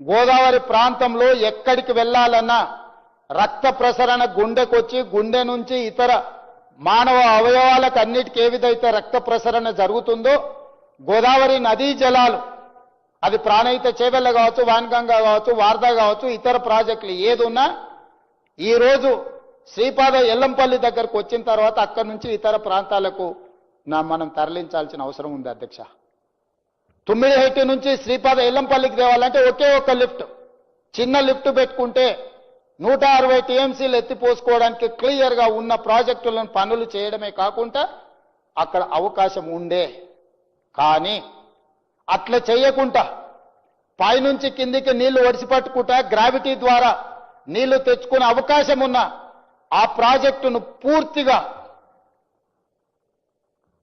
గోదావరి ప్రాంతంలో ఎక్కడికి వెళ్ళాలన్నా రక్త ప్రసరణ గుండెకొచ్చి గుండె నుంచి ఇతర మానవ అవయవాలకు అన్నిటికీ ఏ విధైతే రక్త ప్రసరణ జరుగుతుందో గోదావరి నదీ జలాలు అది ప్రాణహిత చేవెళ్ళ కావచ్చు వాన్గంగా కావచ్చు వార్దా కావచ్చు ఇతర ప్రాజెక్టులు ఏది ఉన్నా ఈరోజు శ్రీపాద ఎల్లంపల్లి దగ్గరకు వచ్చిన తర్వాత అక్కడి నుంచి ఇతర ప్రాంతాలకు మనం తరలించాల్సిన అవసరం ఉంది అధ్యక్ష. తుమ్మిడిహెట్టి నుంచి శ్రీపాద ఎల్లంపల్లికి తేవాలంటే ఒకే ఒక లిఫ్ట్. చిన్న లిఫ్ట్ పెట్టుకుంటే నూట అరవై టీఎంసీలు ఎత్తిపోసుకోవడానికి క్లియర్గా ఉన్న ప్రాజెక్టులను పనులు చేయడమే కాకుండా అక్కడ అవకాశం ఉండే. కానీ అట్లా చేయకుండా పైనుంచి కిందికి నీళ్ళు ఒడిసిపట్టుకుంటా గ్రావిటీ ద్వారా నీళ్ళు తెచ్చుకునే అవకాశం ఉన్న ఆ ప్రాజెక్టును పూర్తిగా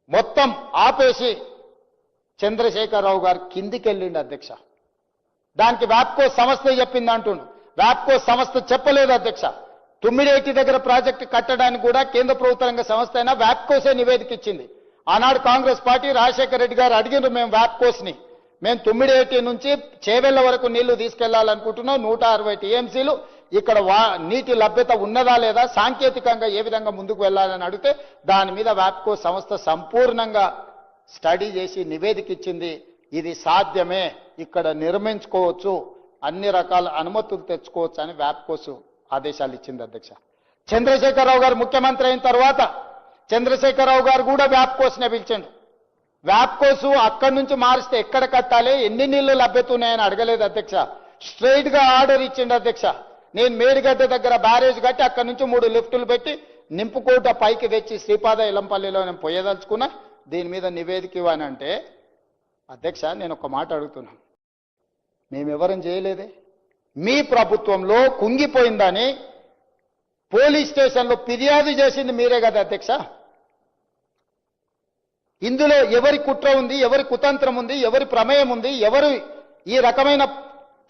మొత్తం ఆపేసి చంద్రశేఖరరావు గారు కిందికి వెళ్ళిండు అధ్యక్ష. దానికి వ్యాప్కో సంస్థ చెప్పింది అంటుండు. వ్యాప్కో సంస్థ చెప్పలేదు అధ్యక్ష. తుమ్మిడేటి దగ్గర ప్రాజెక్టు కట్టడానికి కూడా కేంద్ర ప్రభుత్వ రంగ సంస్థ అయినా వ్యాప్కోసే నివేదిక ఇచ్చింది. ఆనాడు కాంగ్రెస్ పార్టీ రాజశేఖర రెడ్డి గారు అడిగినారు మేము వ్యాప్కోస్ని. మేము తుమ్మిడేటి నుంచి చేవెళ్ళ వరకు నీళ్ళు తీసుకెళ్ళాలనుకుంటున్నాం నూట అరవై టీఎంసీలు. ఇక్కడ వా నీటి లభ్యత ఉన్నదా లేదా సాంకేతికంగా ఏ విధంగా ముందుకు వెళ్ళాలని అడిగితే దాని మీద వ్యాప్కో సంస్థ సంపూర్ణంగా స్టడీ చేసి నివేదిక ఇచ్చింది ఇది సాధ్యమే ఇక్కడ నిర్మించుకోవచ్చు అన్ని రకాల అనుమతులు తెచ్చుకోవచ్చు అని వ్యాప్కోసు ఆదేశాలు ఇచ్చింది అధ్యక్ష. చంద్రశేఖరరావు గారు ముఖ్యమంత్రి అయిన తర్వాత చంద్రశేఖరరావు గారు కూడా వ్యాప్కోసునే పిలిచిండు. వ్యాప్కోసు అక్కడి నుంచి మారిస్తే ఎక్కడ కట్టాలి ఎన్ని నీళ్ళు లభ్యత ఉన్నాయని అడగలేదు అధ్యక్ష. స్ట్రైట్గా ఆర్డర్ ఇచ్చిండు అధ్యక్ష. నేను మేడిగడ్డ దగ్గర బ్యారేజ్ కట్టి అక్కడి నుంచి మూడు లిఫ్టులు పెట్టి నింపుకోట పైకి తెచ్చి శ్రీపాద ఇలంపల్లిలో నేను పోయేదలుచుకున్నా. దీని మీద నివేదిక ఇవ్వనంటే అధ్యక్ష నేను ఒక మాట అడుగుతున్నాను. మేమెవరం చేయలేదే? మీ ప్రభుత్వంలో కుంగిపోయిందని పోలీస్ స్టేషన్లో ఫిర్యాదు చేసింది మీరే కదా అధ్యక్ష? ఇందులో ఎవరి కుట్ర ఉంది ఎవరి కుతంత్రం ఉంది ఎవరి ప్రమేయం ఉంది ఎవరు ఈ రకమైన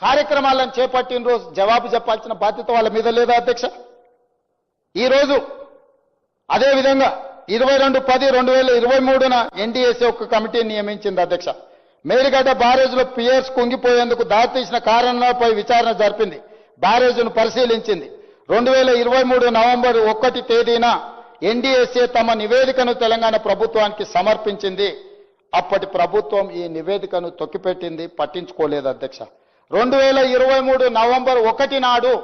కార్యక్రమాలను చేపట్టిన రోజు జవాబు చెప్పాల్సిన బాధ్యత వాళ్ళ మీద లేదా అధ్యక్ష? ఈరోజు అదేవిధంగా ఇరవై రెండు పది రెండు వేల ఇరవై మూడున ఎన్డీఎస్ఏ ఒక కమిటీని నియమించింది అధ్యక్ష. మేడిగడ్డ బ్యారేజ్లో పియర్స్ కుంగిపోయేందుకు దారితీసిన కారణాలపై విచారణ జరిపింది. బ్యారేజ్ను పరిశీలించింది. రెండు వేల ఇరవై మూడు నవంబర్ ఒకటి తేదీన ఎన్డీఎస్ఏ తమ నివేదికను తెలంగాణ ప్రభుత్వానికి సమర్పించింది. అప్పటి ప్రభుత్వం ఈ నివేదికను తొక్కిపెట్టింది పట్టించుకోలేదు అధ్యక్ష. రెండు వేల ఇరవై మూడు నవంబర్ ఒకటి నాడు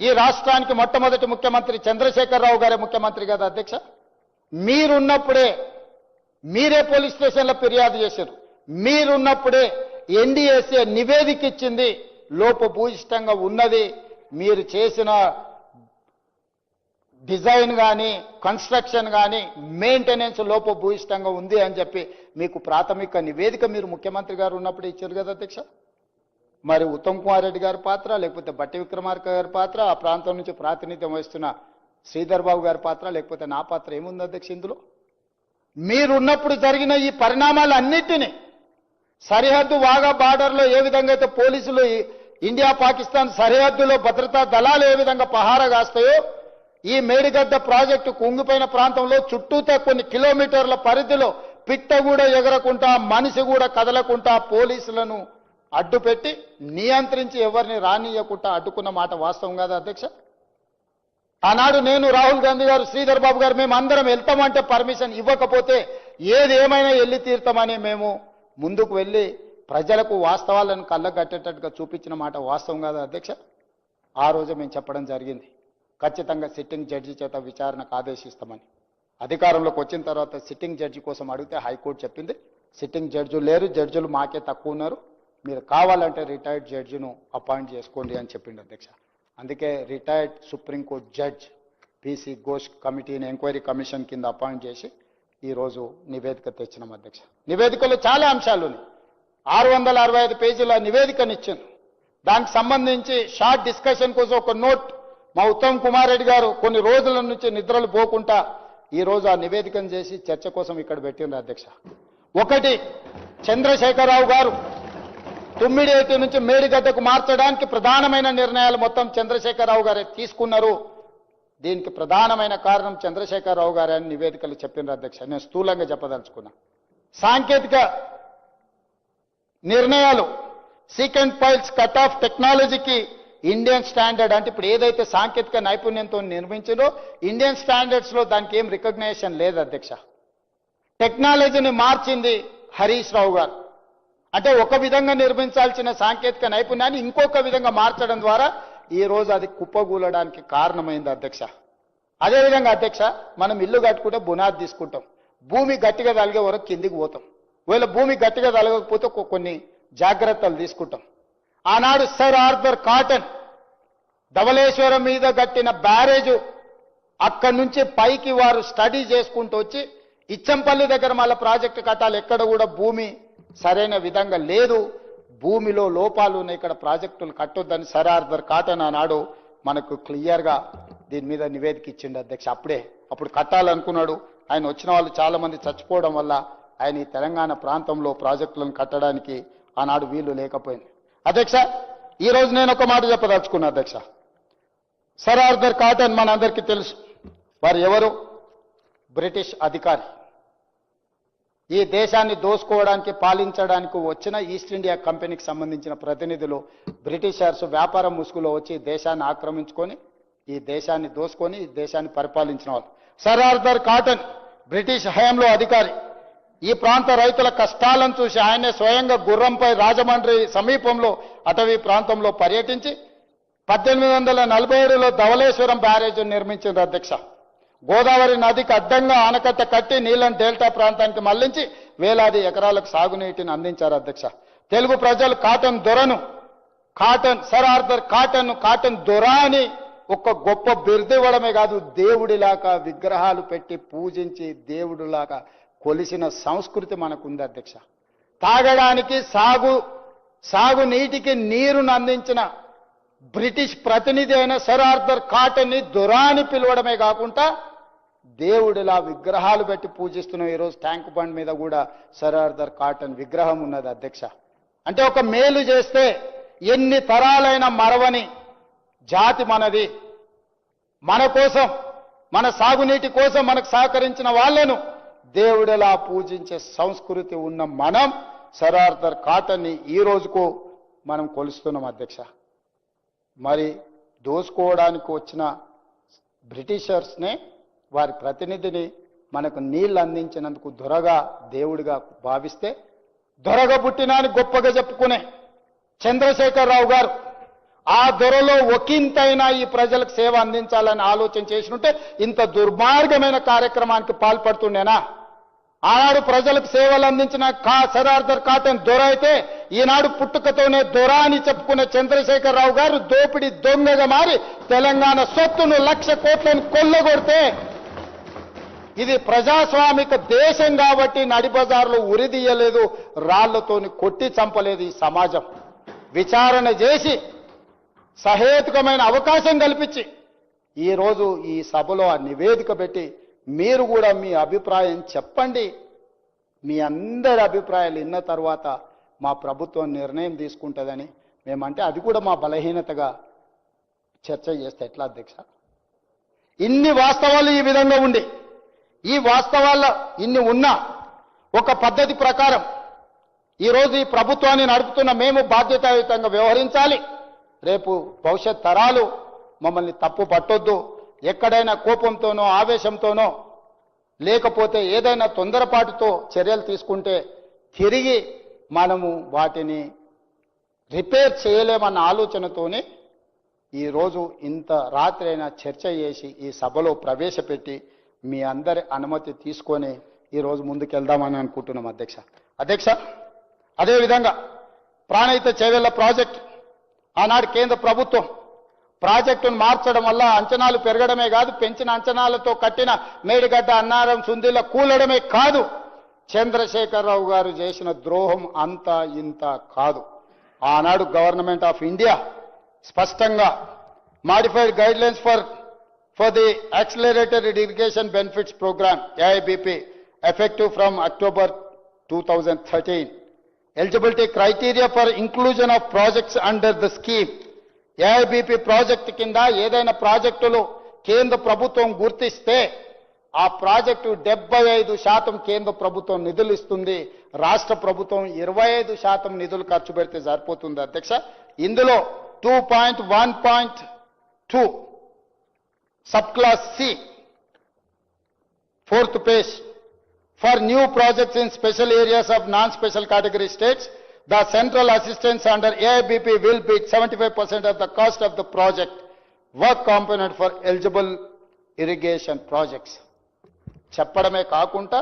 ఈ రాష్ట్రానికి మొట్టమొదటి ముఖ్యమంత్రి చంద్రశేఖరరావు గారే ముఖ్యమంత్రి కదా అధ్యక్ష? మీరున్నప్పుడే మీరే పోలీస్ స్టేషన్లో ఫిర్యాదు చేశారు. మీరున్నప్పుడే ఎన్డీఎస్ఏ నివేదిక ఇచ్చింది లోపభూయిష్టంగా ఉన్నది. మీరు చేసిన డిజైన్ కానీ కన్స్ట్రక్షన్ కానీ మెయింటెనెన్స్ లోపభూయిష్టంగా ఉంది అని చెప్పి మీకు ప్రాథమిక నివేదిక మీరు ముఖ్యమంత్రి గారు ఉన్నప్పుడు ఇచ్చారు కదా అధ్యక్ష? మరి ఉత్తమ్ కుమార్ రెడ్డి గారి పాత్ర లేకపోతే బట్టి విక్రమార్క గారి పాత్ర ఆ ప్రాంతం నుంచి ప్రాతినిధ్యం వహిస్తున్న శ్రీధర్ బాబు గారి పాత్ర లేకపోతే నా పాత్ర ఏముంది అధ్యక్ష ఇందులో? మీరున్నప్పుడు జరిగిన ఈ పరిణామాలన్నిటినీ సరిహద్దు వాగా బార్డర్లో ఏ విధంగా అయితే పోలీసులు ఇండియా పాకిస్తాన్ సరిహద్దులో భద్రతా దళాలు ఏ విధంగా పహారా కాస్తాయో ఈ మేడిగడ్డ ప్రాజెక్టు కుంగిపోయిన ప్రాంతంలో చుట్టూతో కొన్ని కిలోమీటర్ల పరిధిలో పిట్ట కూడా ఎగరకుండా మనిషి కూడా కదలకుండా పోలీసులను అడ్డుపెట్టి నియంత్రించి ఎవరిని రానియకుండా అడ్డుకున్న మాట వాస్తవం కాదా అధ్యక్ష? ఆనాడు నేను రాహుల్ గాంధీ గారు శ్రీధర్ బాబు గారు మేము అందరం వెళ్తామంటే పర్మిషన్ ఇవ్వకపోతే ఏది ఏమైనా వెళ్ళి తీరుతామని మేము ముందుకు వెళ్ళి ప్రజలకు వాస్తవాలను కళ్ళగట్టేటట్టుగా చూపించిన మాట వాస్తవం కాదా అధ్యక్ష? ఆ రోజు మేము చెప్పడం జరిగింది. ఖచ్చితంగా సిట్టింగ్ జడ్జి చేత విచారణకు ఆదేశిస్తామని. అధికారంలోకి వచ్చిన తర్వాత సిట్టింగ్ జడ్జి కోసం అడిగితే హైకోర్టు చెప్పింది. సిట్టింగ్ జడ్జి లేరు జడ్జులు మాకే తక్కువ ఉన్నారు. మీరు కావాలంటే రిటైర్డ్ జడ్జిను అపాయింట్ చేసుకోండి అని చెప్పిండు అధ్యక్ష. అందుకే retired supreme court judge PC Ghosh కమిటీని ఎంక్వైరీ కమిషన్ కింద అపాయింట్ చేసి ఈరోజు నివేదిక తెచ్చినాం అధ్యక్ష. నివేదికలో చాలా అంశాలు ఉన్నాయి ఆరు వందల అరవై ఐదు పేజీల నివేదికనిచ్చాను దానికి సంబంధించి షార్ట్ డిస్కషన్ కోసం ఒక నోట్ మా ఉత్తమ్ కుమార్ రెడ్డి గారు కొన్ని రోజుల నుంచి నిద్రలు పోకుండా ఈ రోజు ఆ నివేదికను చేసి చర్చ కోసం ఇక్కడ పెట్టిండ్రు అధ్యక్ష. ఒకటి చంద్రశేఖరరావు గారు తుమ్మిడేటి నుంచి మేడిగడ్డకు మార్చడానికి ప్రధానమైన నిర్ణయాలు మొత్తం చంద్రశేఖరరావు గారే తీసుకున్నారు. దీనికి ప్రధానమైన కారణం చంద్రశేఖరరావు గారే అని నివేదికలు చెప్పిన అధ్యక్ష. నేను స్థూలంగా చెప్పదలుచుకున్నా. సాంకేతిక నిర్ణయాలు సీకెండ్ పైల్స్ కట్ ఆఫ్ టెక్నాలజీకి ఇండియన్ స్టాండర్డ్ అంటే ఇప్పుడు ఏదైతే సాంకేతిక నైపుణ్యంతో నిర్మించిందో ఇండియన్ స్టాండర్డ్స్లో దానికి ఏం రికగ్నేషన్ లేదు అధ్యక్ష. టెక్నాలజీని మార్చింది హరీష్ రావు గారు. అంటే ఒక విధంగా నిర్మించాల్సిన సాంకేతిక నైపుణ్యాన్ని ఇంకొక విధంగా మార్చడం ద్వారా ఈ రోజు అది కుప్పగూలడానికి కారణమైంది అధ్యక్ష. అదేవిధంగా అధ్యక్ష మనం ఇల్లు కట్టుకుంటే బునాది తీసుకుంటాం. భూమి గట్టిగా తలిగే వరకు కిందికి పోతాం. ఒకవేళ భూమి గట్టిగా తలగకపోతే కొన్ని జాగ్రత్తలు తీసుకుంటాం. ఆనాడు సర్ ఆర్థర్ కాటన్ ధవళేశ్వరం మీద కట్టిన బ్యారేజ్ అక్కడి నుంచి పైకి వారు స్టడీ చేసుకుంటూ వచ్చి ఇచ్చంపల్లి దగ్గర మళ్ళీ ప్రాజెక్టు కట్టాలి. ఎక్కడ కూడా భూమి సరైన విధంగా లేదు. భూమిలో లోపాలు ఉన్నాయి. ఇక్కడ ప్రాజెక్టులు కట్టొద్దని సర్ ఆర్థర్ కాటన్ ఆనాడు మనకు క్లియర్గా దీని మీద నివేదిక ఇచ్చిండు అధ్యక్ష. అప్పుడే అప్పుడు కట్టాలనుకున్నాడు. ఆయన వచ్చిన వాళ్ళు చాలా మంది చచ్చిపోవడం వల్ల ఆయన ఈ తెలంగాణ ప్రాంతంలో ప్రాజెక్టులను కట్టడానికి ఆనాడు వీలు లేకపోయింది. అధ్యక్ష ఈ రోజు నేను ఒక మాట చెప్పదలుచుకున్నా అధ్యక్ష. సర్ ఆర్థర్ కాటన్ మనందరికీ తెలుసు. వారు ఎవరు? బ్రిటిష్ అధికారి. ఈ దేశాన్ని దోసుకోవడానికి పాలించడానికి వచ్చిన ఈస్ట్ ఇండియా కంపెనీకి సంబంధించిన ప్రతినిధులు బ్రిటిషర్స్ వ్యాపార ముసుగులో వచ్చి దేశాన్ని ఆక్రమించుకొని ఈ దేశాన్ని దోసుకొని ఈ దేశాన్ని పరిపాలించిన వాళ్ళు. సర్ ఆర్థర్ కాటన్ బ్రిటిష్ హయాంలో అధికారి. ఈ ప్రాంత రైతుల కష్టాలను చూసి ఆయనే స్వయంగా గుర్రంపై రాజమండ్రి సమీపంలో అటవీ ప్రాంతంలో పర్యటించి పద్దెనిమిది వందల నలభై ఏడులో ధవళేశ్వరం బ్యారేజ్ నిర్మించింది అధ్యక్ష. గోదావరి నదికి అడ్డంగా ఆనకట్ట కట్టి నీళ్ళను డెల్టా ప్రాంతానికి మళ్ళించి వేలాది ఎకరాలకు సాగునీటిని అందించారు అధ్యక్ష. తెలుగు ప్రజలు Cotton దొరను Cotton sir Arthur Cotton Cotton దొర అని ఒక గొప్ప బిర్దివ్వడమే కాదు దేవుడిలాగా విగ్రహాలు పెట్టి పూజించి దేవుడిలాగా కొలిసిన సంస్కృతి మనకుంది అధ్యక్ష. తాగడానికి సాగు సాగు నీటికి నీరును అందించిన బ్రిటిష్ ప్రతినిధి అయిన సర్ ఆర్థర్ కాటన్ని దొరాని పిలవడమే కాకుండా దేవుడిలా విగ్రహాలు పెట్టి పూజిస్తున్న ఈరోజు ట్యాంక్ బండ్ మీద కూడా సరార్దర్ కాటన్ విగ్రహం ఉన్నది అధ్యక్ష. అంటే ఒక మేలు చేస్తే ఎన్ని తరాలైన మరవని జాతి మనది. మన కోసం మన సాగునీటి కోసం మనకు సహకరించిన వాళ్ళను దేవుడిలా పూజించే సంస్కృతి ఉన్న మనం సర్ కాటన్ని ఈ రోజుకు మనం కొలుస్తున్నాం అధ్యక్ష. మరి దోసుకోవడానికి వచ్చిన బ్రిటిషర్స్నే వారి ప్రతినిధిని మనకు నీళ్ళు అందించినందుకు దొరగా దేవుడిగా భావిస్తే దొరగ పుట్టినాని గొప్పగా చెప్పుకునే చంద్రశేఖరరావు గారు ఆ దొరలో ఒకంతైనా ఈ ప్రజలకు సేవ అందించాలని ఆలోచన చేసినుంటే ఇంత దుర్మార్గమైన కార్యక్రమానికి పాల్పడుతుండేనా? ఆనాడు ప్రజలకు సేవలు అందించిన కా సరార్థర్ కాటన్ దొర అయితే ఈనాడు పుట్టుకతోనే దొర అని చెప్పుకున్న చంద్రశేఖరరావు గారు దోపిడి దొంగగా మారి తెలంగాణ సొత్తును లక్ష కోట్లను కొల్లగొడితే ఇది ప్రజాస్వామిక దేశం కాబట్టి నడిబజార్లో ఉరిదీయలేదు రాళ్ళతోని కొట్టి చంపలేదు ఈ సమాజం. విచారణ చేసి సహేతుకమైన అవకాశం కల్పించి ఈరోజు ఈ సభలో ఆ నివేదిక పెట్టి మీరు కూడా మీ అభిప్రాయం చెప్పండి. మీ అందరి అభిప్రాయాలు విన్న తర్వాత మా ప్రభుత్వం నిర్ణయం తీసుకుంటుందని మేమంటే అది కూడా మా బలహీనతగా చర్చ చేస్తే ఎట్లా అధ్యక్ష? ఇన్ని వాస్తవాలు ఈ విధంగా ఉండి ఈ వాస్తవాల్లో ఇన్ని ఉన్నా ఒక పద్ధతి ప్రకారం ఈరోజు ఈ ప్రభుత్వాన్ని నడుపుతున్న మేము బాధ్యతాయుతంగా వ్యవహరించాలి. రేపు భవిష్యత్ తరాలు మమ్మల్ని తప్పు పట్టొద్దు. ఎక్కడైనా కోపంతోనో ఆవేశంతోనో లేకపోతే ఏదైనా తొందరపాటుతో చర్యలు తీసుకుంటే తిరిగి మనము వాటిని రిపేర్ చేయలేమన్న ఆలోచనతోనే ఈరోజు ఇంత రాత్రైనా చర్చ చేసి ఈ సభలో ప్రవేశపెట్టి మీ అందరి అనుమతి తీసుకొని ఈరోజు ముందుకెళ్దామని అనుకుంటున్నాం అధ్యక్ష. అధ్యక్ష అదేవిధంగా ప్రాణహిత చేవెళ్ళ ప్రాజెక్ట్ ఆనాడు కేంద్ర ప్రభుత్వం ప్రాజెక్టును మార్చడం వల్ల అంచనాలు పెరగడమే కాదు పెంచిన అంచనాలతో కట్టిన మేడిగడ్డ అన్నారం సుందిల కూలడమే కాదు చంద్రశేఖరరావు గారు చేసిన ద్రోహం అంత ఇంత కాదు. ఆనాడు గవర్నమెంట్ ఆఫ్ ఇండియా స్పష్టంగా modified guidelines for for the accelerated irrigation benefits programme AIBP effective from October two thousand thirteen eligibility criteria for inclusion of projects under the scheme AIBP project కింద ఏదైనా ప్రాజెక్టులు కేంద్ర ప్రభుత్వం గుర్తిస్తే ఆ ప్రాజెక్టు డెబ్బై ఐదు శాతం కేంద్ర ప్రభుత్వం నిధులు ఇస్తుంది. రాష్ట్ర ప్రభుత్వం ఇరవై ఐదు శాతం నిధులు ఖర్చు పెడితే సరిపోతుంది అధ్యక్ష. ఇందులో two point one point two sub clause C fourth page for new projects in special areas of non special category states the central assistance under AIBP will be seventy five percent of the cost of the project. Work component for eligible irrigation projects. చెప్పడమే కాకుండా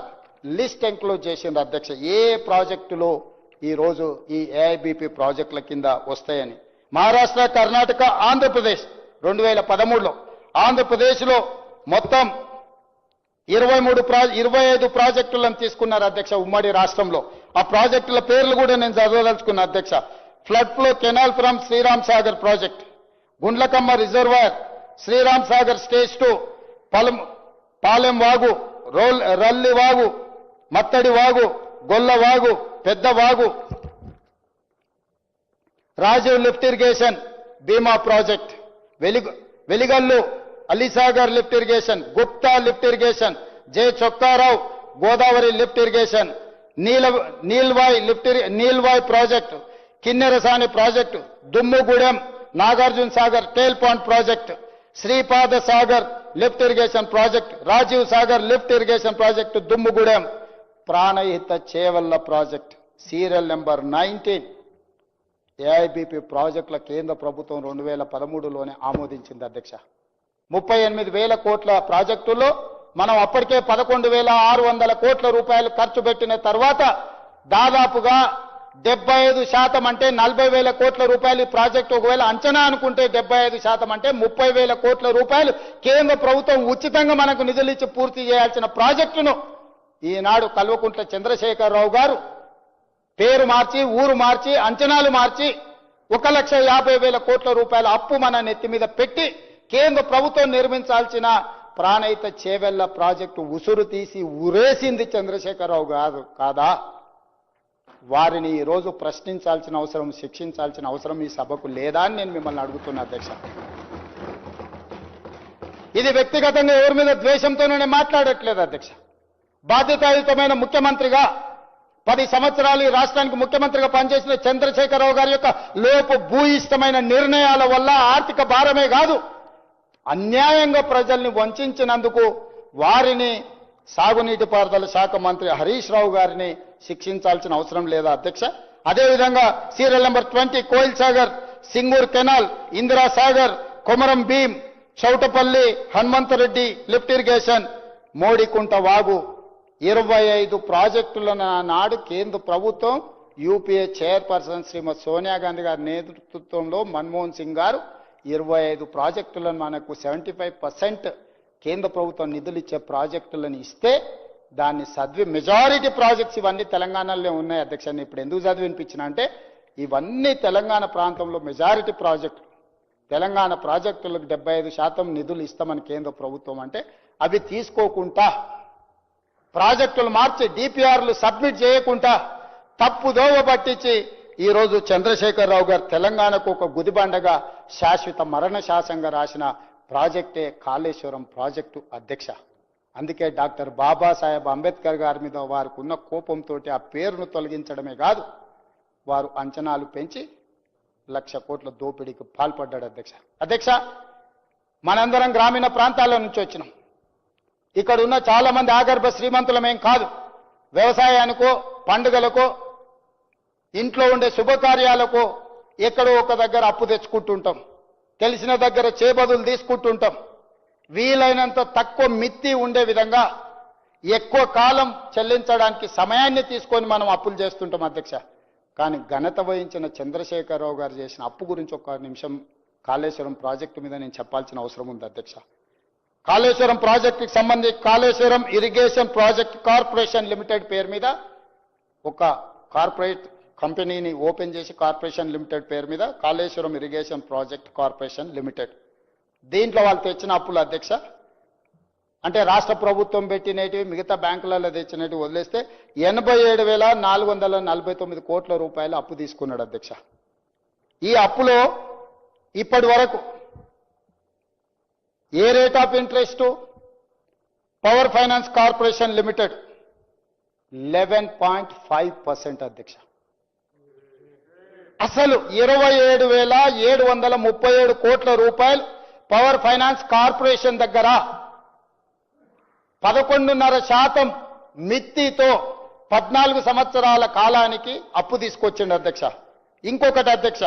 list ఎంక్లూడ్ చేసింది అధ్యక్ష ఏ ప్రాజెక్టులో ఈ రోజు ఈ AIBP ప్రాజెక్టుల కింద వస్తాయని. మహారాష్ట్ర కర్ణాటక ఆంధ్రప్రదేశ్ రెండు వేల పదమూడులో. ఆంధ్రప్రదేశ్లో మొత్తం ఇరవై మూడు ప్రా ఇరవై ఐదు ప్రాజెక్టులను తీసుకున్నారు అధ్యక్ష ఉమ్మడి రాష్ట్రంలో. ఆ ప్రాజెక్టుల పేర్లు కూడా నేను చదవదలుచుకున్నా అధ్యక్ష. Flood flow canal from Sriram Sagar project Gundlakamma reservoir Sriram Sagar stage two పలం Palem వాగు రోల్ రల్లి వాగు మత్తడి వాగు Golla Vagu Pedda Vagu Rajiv lift irrigation Bhima project వెలుగు Veligallu Alisagar lift irrigation Gupta lift irrigation J Chokkarao Godavari lift irrigation నీల Nilwai lift Nilwai project Kinnerasani project Dummugudem Nagarjuna Sagar tail pond project Sripada Sagar lift irrigation project Rajiv Sagar lift irrigation project Dummugudem Pranahita Chevella project serial number nineteen. AIBP ప్రాజెక్టుల కేంద్ర ప్రభుత్వం రెండు వేల పదమూడులోనే ఆమోదించింది అధ్యక్ష. ముప్పై ఎనిమిది వేల కోట్ల ప్రాజెక్టుల్లో మనం అప్పటికే పదకొండు వేల ఆరు వందల కోట్ల రూపాయలు ఖర్చు పెట్టిన తర్వాత దాదాపుగా డెబ్బై ఐదు శాతం అంటే నలభై వేల కోట్ల రూపాయలు ఈ ప్రాజెక్టు ఒకవేళ అంచనా అనుకుంటే డెబ్బై ఐదు శాతం అంటే ముప్పై వేల కోట్ల రూపాయలు కేంద్ర ప్రభుత్వం ఉచితంగా మనకు నిధులు ఇచ్చి పూర్తి చేయాల్సిన ప్రాజెక్టును ఈనాడు కల్వకుంట్ల చంద్రశేఖరరావు గారు పేరు మార్చి ఊరు మార్చి అంచనాలు మార్చి ఒక లక్ష యాభై వేల కోట్ల రూపాయల అప్పు మన నెత్తి మీద పెట్టి కేంద్ర ప్రభుత్వం నిర్మించాల్సిన ప్రాణయిత చేవెళ్ళ ప్రాజెక్టు ఉసురు తీసి ఉరేసింది చంద్రశేఖరరావు కాదు కాదా? వారిని ఈరోజు ప్రశ్నించాల్సిన అవసరం శిక్షించాల్సిన అవసరం ఈ సభకు లేదా అని నేను మిమ్మల్ని అడుగుతున్నా అధ్యక్ష. ఇది వ్యక్తిగతంగా ఎవరి మీద ద్వేషంతో నేను మాట్లాడట్లేదు అధ్యక్ష. బాధ్యతాయుతమైన ముఖ్యమంత్రిగా పది సంవత్సరాలు ఈ రాష్ట్రానికి ముఖ్యమంత్రిగా పనిచేసిన చంద్రశేఖరరావు గారి యొక్క లోపు భూయిష్టమైన నిర్ణయాల వల్ల ఆర్థిక భారమే కాదు అన్యాయంగా ప్రజల్ని వంచినందుకు వారిని సాగునీటి పారుదల శాఖ మంత్రి హరీష్ రావు గారిని శిక్షించాల్సిన అవసరం లేదా అధ్యక్ష? అదేవిధంగా serial number twenty Koil Sagar Singur canal Indira Sagar Komaram Bheem Choutapalli Hanumanthareddy lift irrigation Modikunta Vagu ఇరవై ఐదు ప్రాజెక్టులను నాడు కేంద్ర ప్రభుత్వం యూపీఏ చైర్పర్సన్ శ్రీమతి సోనియా గాంధీ గారి నేతృత్వంలో మన్మోహన్ సింగ్ గారు ఇరవై ఐదు ప్రాజెక్టులను మనకు సెవెంటీ ఫైవ్ పర్సెంట్ కేంద్ర ప్రభుత్వం నిధులు ఇచ్చే ప్రాజెక్టులను ఇస్తే దాన్ని చదివి మెజారిటీ ప్రాజెక్ట్స్ ఇవన్నీ తెలంగాణలో ఉన్నాయి అధ్యక్ష. ఇప్పుడు ఎందుకు చదివినిపించిన అంటే ఇవన్నీ తెలంగాణ ప్రాంతంలో మెజారిటీ ప్రాజెక్టులు తెలంగాణ ప్రాజెక్టులకు డెబ్బై ఐదు శాతం నిధులు ఇస్తామని కేంద్ర ప్రభుత్వం అంటే అవి తీసుకోకుండా ప్రాజెక్టులు మార్చి డిపిఆర్లు సబ్మిట్ చేయకుండా తప్పుదోవ పట్టించి ఈరోజు చంద్రశేఖరరావు గారు తెలంగాణకు ఒక గుదిబండగా శాశ్వత మరణ శాసంగా రాసిన ప్రాజెక్టే కాళేశ్వరం ప్రాజెక్టు అధ్యక్ష. అందుకే డాక్టర్ బాబాసాహెబ్ అంబేద్కర్ గారి మీద వారికి ఉన్న కోపంతో ఆ పేరును తొలగించడమే కాదు వారు అంచనాలు పెంచి లక్ష కోట్ల దోపిడీకి పాల్పడ్డాడు అధ్యక్ష. అధ్యక్ష మనందరం గ్రామీణ ప్రాంతాల నుంచి వచ్చినాం. ఇక్కడ ఉన్న చాలా మంది ఆగర్భ శ్రీమంతులమేం కాదు. వ్యవసాయానికో పండుగలకో ఇంట్లో ఉండే శుభకార్యాలకో ఎక్కడో ఒక దగ్గర అప్పు తెచ్చుకుంటుంటాం. తెలిసిన దగ్గర చేబదులు తీసుకుంటుంటాం. వీలైనంత తక్కువ మిత్తి ఉండే విధంగా ఎక్కువ కాలం చెల్లించడానికి సమయాన్ని తీసుకొని మనం అప్పులు చేస్తుంటాం అధ్యక్ష. కానీ ఘనత వహించిన చంద్రశేఖరరావు గారు చేసిన అప్పు గురించి ఒక నిమిషం కాళేశ్వరం ప్రాజెక్టు మీద నేను చెప్పాల్సిన అవసరం ఉంది అధ్యక్ష. కాళేశ్వరం ప్రాజెక్టుకి సంబంధించి Kaleshwaram irrigation project corporation limited పేరు మీద ఒక కార్పొరేట్ కంపెనీని ఓపెన్ చేసి కార్పొరేషన్ లిమిటెడ్ పేరు మీద Kaleshwaram irrigation project corporation limited. దీంట్లో వాళ్ళు తెచ్చిన అప్పులు అధ్యక్ష అంటే రాష్ట్ర ప్రభుత్వం పెట్టినవి మిగతా బ్యాంకులలో తెచ్చినవి వదిలేస్తే ఎనభై ఏడు వేల నాలుగు వందల నలభై తొమ్మిది కోట్ల రూపాయలు అప్పు తీసుకున్నాడు అధ్యక్ష. ఈ అప్పులో ఇప్పటి వరకు ఏ rate of interest? Power finance corporation limited. Eleven point five percent అధ్యక్ష. అసలు ఇరవై ఏడు వేల ఏడు వందల ముప్పై ఏడు కోట్ల రూపాయలు పవర్ ఫైనాన్స్ కార్పొరేషన్ దగ్గర పదకొండున్నర శాతం మిత్తితో పద్నాలుగు సంవత్సరాల కాలానికి అప్పు తీసుకొచ్చిండు అధ్యక్ష. ఇంకొకటి అధ్యక్ష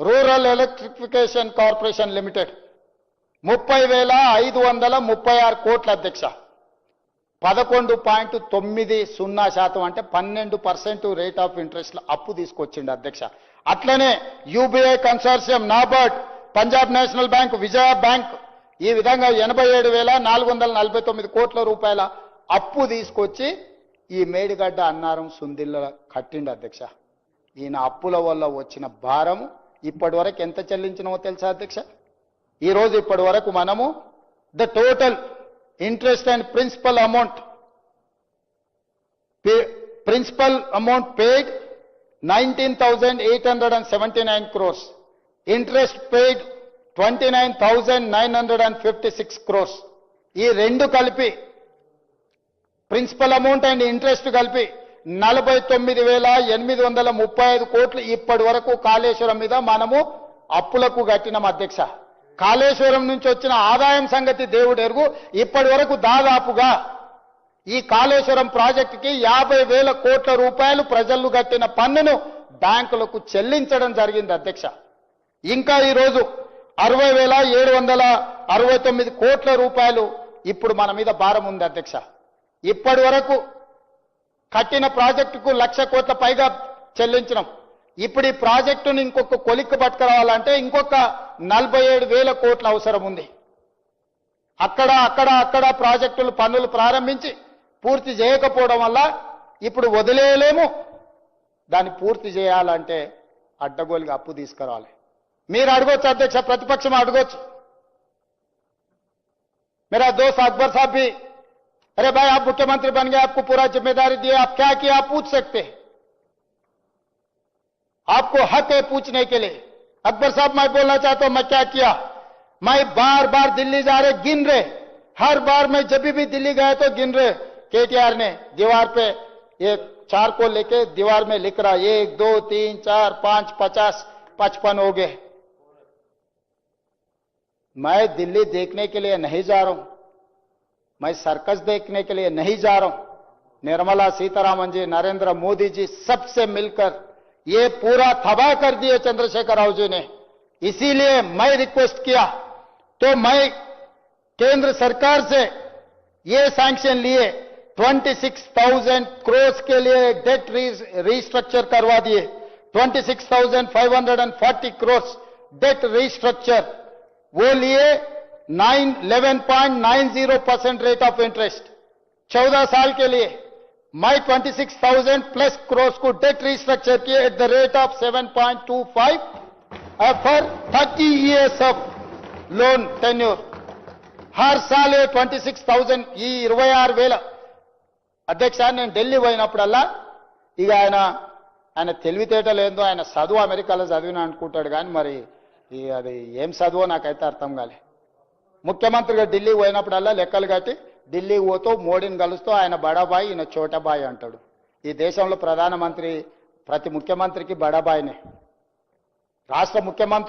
రూరల్ ఎలక్ట్రిఫికేషన్ కార్పొరేషన్ లిమిటెడ్. ముప్పై వేల ఐదు వందల ముప్పై ఆరు కోట్ల అధ్యక్ష. పదకొండు పాయింట్ తొమ్మిది సున్నా శాతం అంటే పన్నెండు పర్సెంట్ రేట్ ఆఫ్ ఇంట్రెస్ట్ అప్పు తీసుకొచ్చిండు అధ్యక్ష. అట్లనే UBI consortium NABARD Punjab National Bank Vijaya Bank ఈ విధంగా ఎనభై ఏడు వేల నాలుగు వందల నలభై తొమ్మిది కోట్ల రూపాయల అప్పు తీసుకొచ్చి ఈ మేడిగడ్డ అన్నారం సుందిల్ల కట్టిండు అధ్యక్ష. ఈయన అప్పుల వల్ల వచ్చిన భారం ఇప్పటి వరకు ఎంత చెల్లించినమో తెలుసా అధ్యక్ష? ఈ రోజు ఇప్పటి వరకు మనము the total interest and principal amount principal amount paid nineteen thousand eight hundred and seventy nine crores interest paid twenty nine thousand nine hundred and fifty six crores ఈ రెండు కలిపి ప్రిన్సిపల్ అమౌంట్ అండ్ ఇంట్రెస్ట్ కలిపి నలభై తొమ్మిది వేల ఎనిమిది వందల ముప్పై ఐదు కోట్లు ఇప్పటి వరకు కాళేశ్వరం మీద మనము అప్పులకు కట్టినాం అధ్యక్ష. కాళేశ్వరం నుంచి వచ్చిన ఆదాయం సంగతి దేవుడు ఎరుగు. ఇప్పటి వరకు దాదాపుగా ఈ కాళేశ్వరం ప్రాజెక్టుకి యాభై వేల కోట్ల రూపాయలు ప్రజలు కట్టిన పన్నును బ్యాంకులకు చెల్లించడం జరిగింది అధ్యక్ష. ఇంకా ఈరోజు అరవై వేల ఏడు వందల అరవై తొమ్మిది కోట్ల రూపాయలు ఇప్పుడు మన మీద భారం ఉంది అధ్యక్ష. ఇప్పటి వరకు కట్టిన ప్రాజెక్టుకు లక్ష కోట్ల పైగా చెల్లించినాం. ఇప్పుడు ఈ ప్రాజెక్టును ఇంకొక కొలిక్కి పట్టుకురావాలంటే ఇంకొక నలభై ఏడు వేల కోట్ల అవసరం ఉంది అక్కడ అక్కడ అక్కడ ప్రాజెక్టులు పనులు ప్రారంభించి పూర్తి చేయకపోవడం వల్ల ఇప్పుడు వదిలేయలేము దాన్ని పూర్తి చేయాలంటే అడ్డగోలుగా అప్పు తీసుకురావాలి మీరు అడగొచ్చు అధ్యక్ష ప్రతిపక్షం అడగొచ్చు मेरा दोस्त अकबर साहब भी अरे भाई आप मुख्यमंत्री बन गए आपको पूरा जिम्मेदारी दी आप क्या किया आप पूछ सकते हैं आपको हक है पूछने के लिए अकबर साहब, मैं बोलना चाहता हूँ, मैं क्या किया? मैं बार बार दिल्ली जा रहे, गिन रहे। हर बार मैं जब भी दिल्ली गया तो गिन रहे। केटीआर ने दीवार पे एक चार को लेके दीवार में लिख रहा, एक, दो, तीन, चार, पाँच, पचास, पचपन हो गए। मैं दिल्ली देखने के लिए नहीं जा रहा हूँ। मैं सर्कस देखने के लिए नहीं जा रहा हूँ। निर्मला सीतारामन जी, नरेंद्र मोदी जी, सबसे मिलकर ये पूरा तबाह कर दिए चंद्रशेखर राव जी ने। इसीलिए मैं रिक्वेस्ट किया तो मैं केंद्र सरकार से ये सैंक्शन लिए 26,000 क्रोस के लिए डेट रीस्ट्रक्चर करवा दिए। 26,540 क्रोस डेट रीस्ट्रक्चर वो लिए nine eleven point nine zero percent rate of interest चौदह साल के लिए। मैं twenty six thousand plus crores को डेट रिस्ट्रक्चर किए at the rate of seven point two five for thirty years of loan tenure her సాల్ twenty six thousand ఈ ఇరవై ఆరు వేల అధ్యక్ష నేను ఢిల్లీ పోయినప్పుడల్లా ఇక ఆయన ఆయన తెలివితేటలు ఏందో ఆయన చదువు అమెరికాలో చదివిన అనుకుంటాడు కానీ మరి ఈ అది ఏం చదువో నాకైతే అర్థం కాలే ముఖ్యమంత్రిగా ఢిల్లీ పోయినప్పుడల్లా లెక్కలు కట్టి ఢిల్లీకి పోతూ మోడీని కలుస్తూ ఆయన బడాబాయి ఈయన చోటబాయి అంటాడు. ఈ దేశంలో ప్రధానమంత్రి ప్రతి ముఖ్యమంత్రికి బడాబాయినే. రాష్ట్ర ముఖ్యమంత్రి